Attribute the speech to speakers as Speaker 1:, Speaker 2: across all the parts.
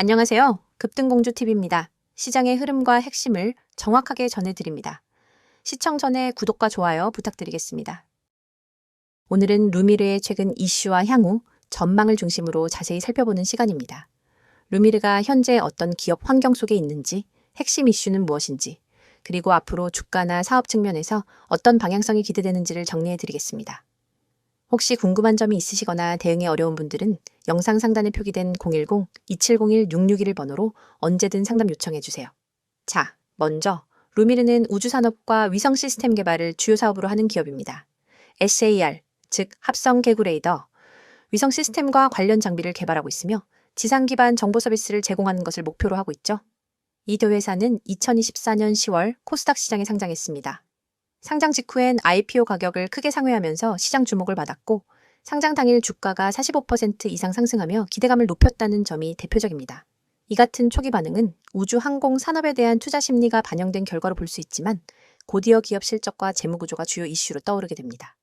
Speaker 1: 안녕하세요. 급등공주TV입니다. 시장의 흐름과 핵심을 정확하게 전해드립니다. 시청 전에 구독과 좋아요 부탁드리겠습니다. 오늘은 루미르의 최근 이슈와 향후, 전망을 중심으로 자세히 살펴보는 시간입니다. 루미르가 현재 어떤 기업 환경 속에 있는지, 핵심 이슈는 무엇인지, 그리고 앞으로 주가나 사업 측면에서 어떤 방향성이 기대되는지를 정리해 드리겠습니다. 혹시 궁금한 점이 있으시거나 대응이 어려운 분들은 영상 상단에 표기된 010-2701-661 번호로 언제든 상담 요청해 주세요. 자, 먼저 루미르는 우주산업과 위성 시스템 개발을 주요 사업으로 하는 기업입니다. SAR, 즉 합성 개구레이더, 위성 시스템과 관련 장비를 개발하고 있으며 지상 기반 정보 서비스를 제공하는 것을 목표로 하고 있죠. 이 대회사는 2024년 10월 코스닥 시장에 상장했습니다. 상장 직후엔 IPO 가격을 크게 상회하면서 시장 주목을 받았고 상장 당일 주가가 45% 이상 상승하며 기대감을 높였다는 점이 대표적입니다. 이 같은 초기 반응은 우주 항공 산업에 대한 투자 심리가 반영된 결과로 볼 수 있지만 고디어 기업 실적과 재무 구조가 주요 이슈로 떠오르게 됩니다.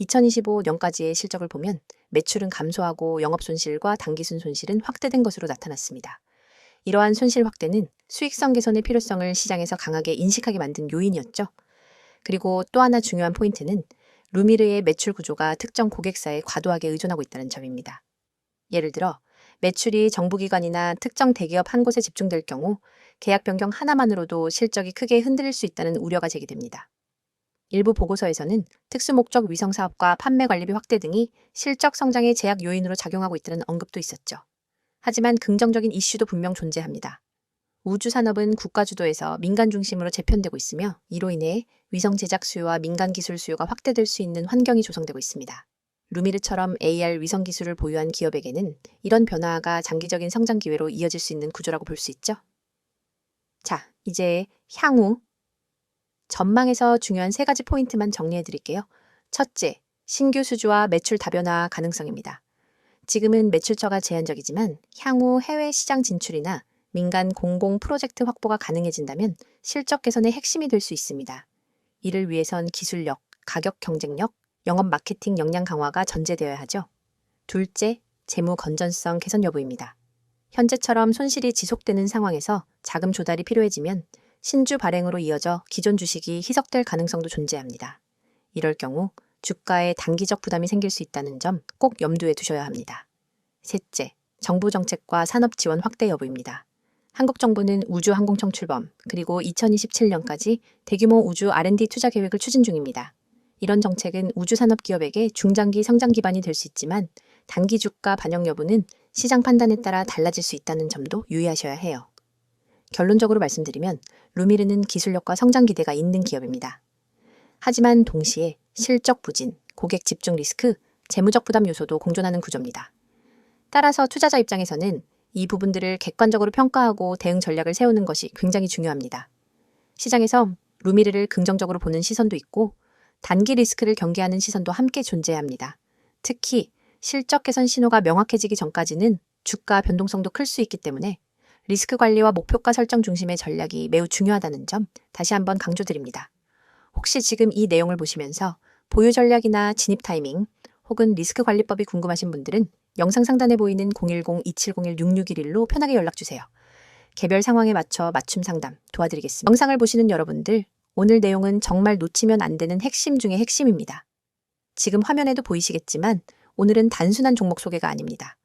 Speaker 1: 2025년까지의 실적을 보면 매출은 감소하고 영업 손실과 당기순 손실은 확대된 것으로 나타났습니다. 이러한 손실 확대는 수익성 개선의 필요성을 시장에서 강하게 인식하게 만든 요인이었죠. 그리고 또 하나 중요한 포인트는 루미르의 매출 구조가 특정 고객사에 과도하게 의존하고 있다는 점입니다. 예를 들어 매출이 정부기관이나 특정 대기업 한 곳에 집중될 경우 계약 변경 하나만으로도 실적이 크게 흔들릴 수 있다는 우려가 제기됩니다. 일부 보고서에서는 특수목적 위성 사업과 판매 관리비 확대 등이 실적 성장의 제약 요인으로 작용하고 있다는 언급도 있었죠. 하지만 긍정적인 이슈도 분명 존재합니다. 우주 산업은 국가 주도에서 민간 중심으로 재편되고 있으며 이로 인해 위성 제작 수요와 민간 기술 수요가 확대될 수 있는 환경이 조성되고 있습니다. 루미르처럼 AR 위성 기술을 보유한 기업에게는 이런 변화가 장기적인 성장 기회로 이어질 수 있는 구조라고 볼 수 있죠. 자, 이제 향후 전망에서 중요한 세 가지 포인트만 정리해 드릴게요. 첫째, 신규 수주와 매출 다변화 가능성입니다. 지금은 매출처가 제한적이지만 향후 해외 시장 진출이나 민간 공공 프로젝트 확보가 가능해진다면 실적 개선의 핵심이 될 수 있습니다. 이를 위해선 기술력, 가격 경쟁력, 영업 마케팅 역량 강화가 전제되어야 하죠. 둘째, 재무 건전성 개선 여부입니다. 현재처럼 손실이 지속되는 상황에서 자금 조달이 필요해지면 신주 발행으로 이어져 기존 주식이 희석될 가능성도 존재합니다. 이럴 경우 주가에 단기적 부담이 생길 수 있다는 점 꼭 염두에 두셔야 합니다. 셋째, 정부 정책과 산업 지원 확대 여부입니다. 한국 정부는 우주 항공청 출범, 그리고 2027년까지 대규모 우주 R&D 투자 계획을 추진 중입니다. 이런 정책은 우주 산업 기업에게 중장기 성장 기반이 될 수 있지만 단기 주가 반영 여부는 시장 판단에 따라 달라질 수 있다는 점도 유의하셔야 해요. 결론적으로 말씀드리면 루미르는 기술력과 성장 기대가 있는 기업입니다. 하지만 동시에 실적 부진, 고객 집중 리스크, 재무적 부담 요소도 공존하는 구조입니다. 따라서 투자자 입장에서는 이 부분들을 객관적으로 평가하고 대응 전략을 세우는 것이 굉장히 중요합니다. 시장에서 루미르를 긍정적으로 보는 시선도 있고 단기 리스크를 경계하는 시선도 함께 존재합니다. 특히 실적 개선 신호가 명확해지기 전까지는 주가 변동성도 클 수 있기 때문에 리스크 관리와 목표가 설정 중심의 전략이 매우 중요하다는 점 다시 한번 강조드립니다. 혹시 지금 이 내용을 보시면서 보유 전략이나 진입 타이밍 혹은 리스크 관리법이 궁금하신 분들은 영상 상단에 보이는 010-2701-6611로 편하게 연락주세요. 개별 상황에 맞춰 맞춤 상담 도와드리겠습니다. 영상을 보시는 여러분들, 오늘 내용은 정말 놓치면 안 되는 핵심 중의 핵심입니다. 지금 화면에도 보이시겠지만 오늘은 단순한 종목 소개가 아닙니다.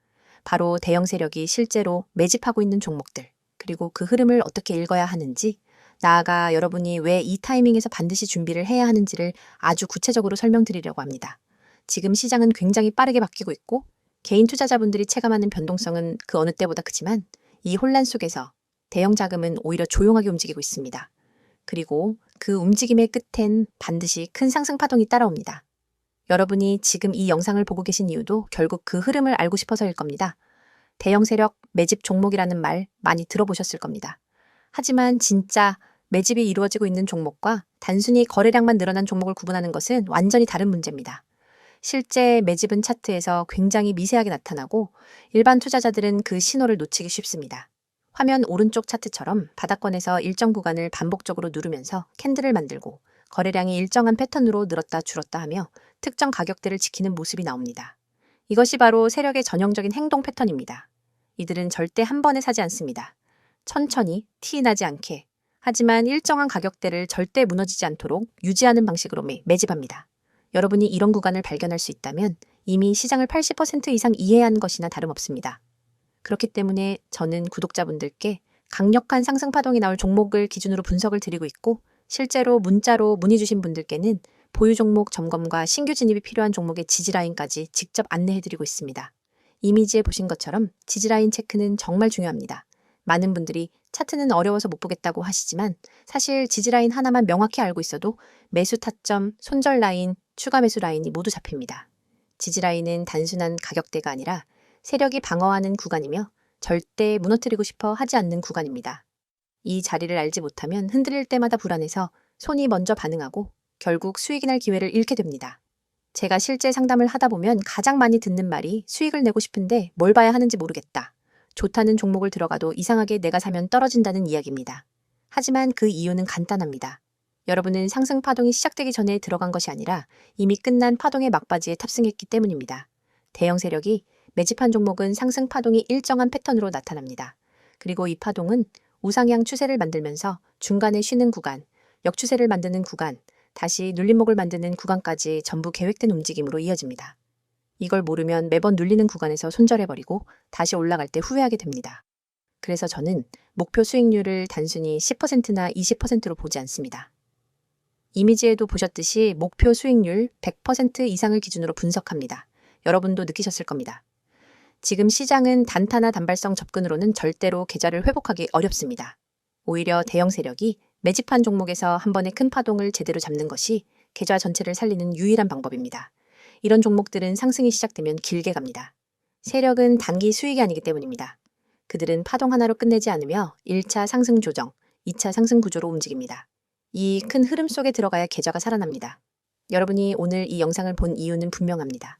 Speaker 1: 바로 대형 세력이 실제로 매집하고 있는 종목들, 그리고 그 흐름을 어떻게 읽어야 하는지, 나아가 여러분이 왜 이 타이밍에서 반드시 준비를 해야 하는지를 아주 구체적으로 설명드리려고 합니다. 지금 시장은 굉장히 빠르게 바뀌고 있고 개인 투자자분들이 체감하는 변동성은 그 어느 때보다 크지만 이 혼란 속에서 대형 자금은 오히려 조용하게 움직이고 있습니다. 그리고 그 움직임의 끝엔 반드시 큰 상승 파동이 따라옵니다. 여러분이 지금 이 영상을 보고 계신 이유도 결국 그 흐름을 알고 싶어서일 겁니다. 대형 세력 매집 종목이라는 말 많이 들어보셨을 겁니다. 하지만 진짜 매집이 이루어지고 있는 종목과 단순히 거래량만 늘어난 종목을 구분하는 것은 완전히 다른 문제입니다. 실제 매집은 차트에서 굉장히 미세하게 나타나고 일반 투자자들은 그 신호를 놓치기 쉽습니다. 화면 오른쪽 차트처럼 바닥권에서 일정 구간을 반복적으로 누르면서 캔들을 만들고 거래량이 일정한 패턴으로 늘었다 줄었다 하며 특정 가격대를 지키는 모습이 나옵니다. 이것이 바로 세력의 전형적인 행동 패턴입니다. 이들은 절대 한 번에 사지 않습니다. 천천히 티 나지 않게 하지만 일정한 가격대를 절대 무너지지 않도록 유지하는 방식으로 매, 매집합니다. 여러분이 이런 구간을 발견할 수 있다면 이미 시장을 80% 이상 이해한 것이나 다름없습니다. 그렇기 때문에 저는 구독자분들께 강력한 상승 파동이 나올 종목을 기준으로 분석을 드리고 있고 실제로 문자로 문의 주신 분들께는 보유 종목 점검과 신규 진입이 필요한 종목의 지지라인까지 직접 안내해 드리고 있습니다. 이미지에 보신 것처럼 지지라인 체크는 정말 중요합니다. 많은 분들이 차트는 어려워서 못 보겠다고 하시지만 사실 지지라인 하나만 명확히 알고 있어도 매수 타점, 손절 라인, 추가 매수 라인이 모두 잡힙니다. 지지 라인은 단순한 가격대가 아니라 세력이 방어하는 구간이며 절대 무너뜨리고 싶어 하지 않는 구간입니다. 이 자리를 알지 못하면 흔들릴 때마다 불안해서 손이 먼저 반응하고 결국 수익이 날 기회를 잃게 됩니다. 제가 실제 상담을 하다 보면 가장 많이 듣는 말이 수익을 내고 싶은데 뭘 봐야 하는지 모르겠다. 좋다는 종목을 들어가도 이상하게 내가 사면 떨어진다는 이야기입니다. 하지만 그 이유는 간단합니다. 여러분은 상승 파동이 시작되기 전에 들어간 것이 아니라 이미 끝난 파동의 막바지에 탑승했기 때문입니다. 대형 세력이 매집한 종목은 상승 파동이 일정한 패턴으로 나타납니다. 그리고 이 파동은 우상향 추세를 만들면서 중간에 쉬는 구간, 역추세를 만드는 구간, 다시 눌림목을 만드는 구간까지 전부 계획된 움직임으로 이어집니다. 이걸 모르면 매번 눌리는 구간에서 손절해버리고 다시 올라갈 때 후회하게 됩니다. 그래서 저는 목표 수익률을 단순히 10%나 20%로 보지 않습니다. 이미지에도 보셨듯이 목표 수익률 100% 이상을 기준으로 분석합니다. 여러분도 느끼셨을 겁니다. 지금 시장은 단타나 단발성 접근으로는 절대로 계좌를 회복하기 어렵습니다. 오히려 대형 세력이 매집한 종목에서 한 번에 큰 파동을 제대로 잡는 것이 계좌 전체를 살리는 유일한 방법입니다. 이런 종목들은 상승이 시작되면 길게 갑니다. 세력은 단기 수익이 아니기 때문입니다. 그들은 파동 하나로 끝내지 않으며 1차 상승 조정, 2차 상승 구조로 움직입니다. 이 큰 흐름 속에 들어가야 계좌가 살아납니다. 여러분이 오늘 이 영상을 본 이유는 분명합니다.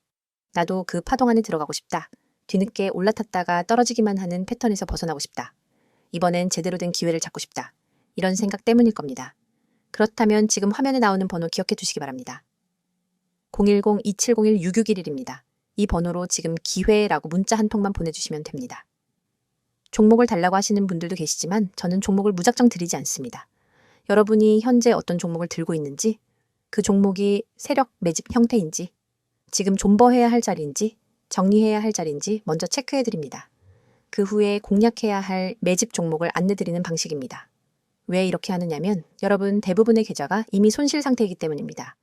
Speaker 1: 나도 그 파동 안에 들어가고 싶다. 뒤늦게 올라탔다가 떨어지기만 하는 패턴에서 벗어나고 싶다. 이번엔 제대로 된 기회를 잡고 싶다. 이런 생각 때문일 겁니다. 그렇다면 지금 화면에 나오는 번호 기억해 두시기 바랍니다. 010-2701-6611입니다. 이 번호로 지금 기회라고 문자 한 통만 보내주시면 됩니다. 종목을 달라고 하시는 분들도 계시지만 저는 종목을 무작정 드리지 않습니다. 여러분이 현재 어떤 종목을 들고 있는지, 그 종목이 세력 매집 형태인지, 지금 존버해야 할 자리인지, 정리해야 할 자리인지 먼저 체크해 드립니다. 그 후에 공략해야 할 매집 종목을 안내 드리는 방식입니다. 왜 이렇게 하느냐면 여러분 대부분의 계좌가 이미 손실 상태이기 때문입니다.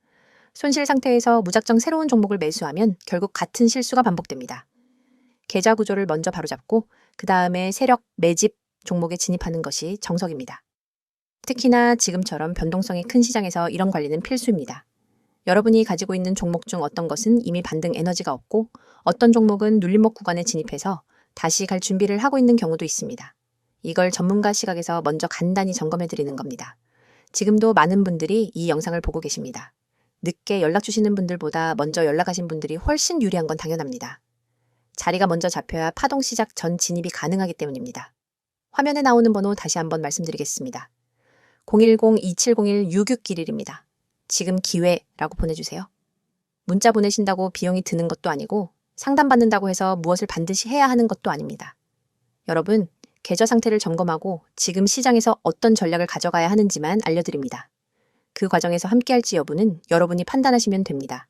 Speaker 1: 손실 상태에서 무작정 새로운 종목을 매수하면 결국 같은 실수가 반복됩니다. 계좌 구조를 먼저 바로잡고 그 다음에 세력 매집 종목에 진입하는 것이 정석입니다. 특히나 지금처럼 변동성이 큰 시장에서 이런 관리는 필수입니다. 여러분이 가지고 있는 종목 중 어떤 것은 이미 반등 에너지가 없고 어떤 종목은 눌림목 구간에 진입해서 다시 갈 준비를 하고 있는 경우도 있습니다. 이걸 전문가 시각에서 먼저 간단히 점검해 드리는 겁니다. 지금도 많은 분들이 이 영상을 보고 계십니다. 늦게 연락 주시는 분들보다 먼저 연락하신 분들이 훨씬 유리한 건 당연합니다. 자리가 먼저 잡혀야 파동 시작 전 진입이 가능하기 때문입니다. 화면에 나오는 번호 다시 한번 말씀드리겠습니다. 010-2701-6611입니다. 지금 기회라고 보내주세요. 문자 보내신다고 비용이 드는 것도 아니고 상담받는다고 해서 무엇을 반드시 해야 하는 것도 아닙니다. 여러분, 계좌 상태를 점검하고 지금 시장에서 어떤 전략을 가져가야 하는지만 알려드립니다. 그 과정에서 함께할지 여부는 여러분이 판단하시면 됩니다.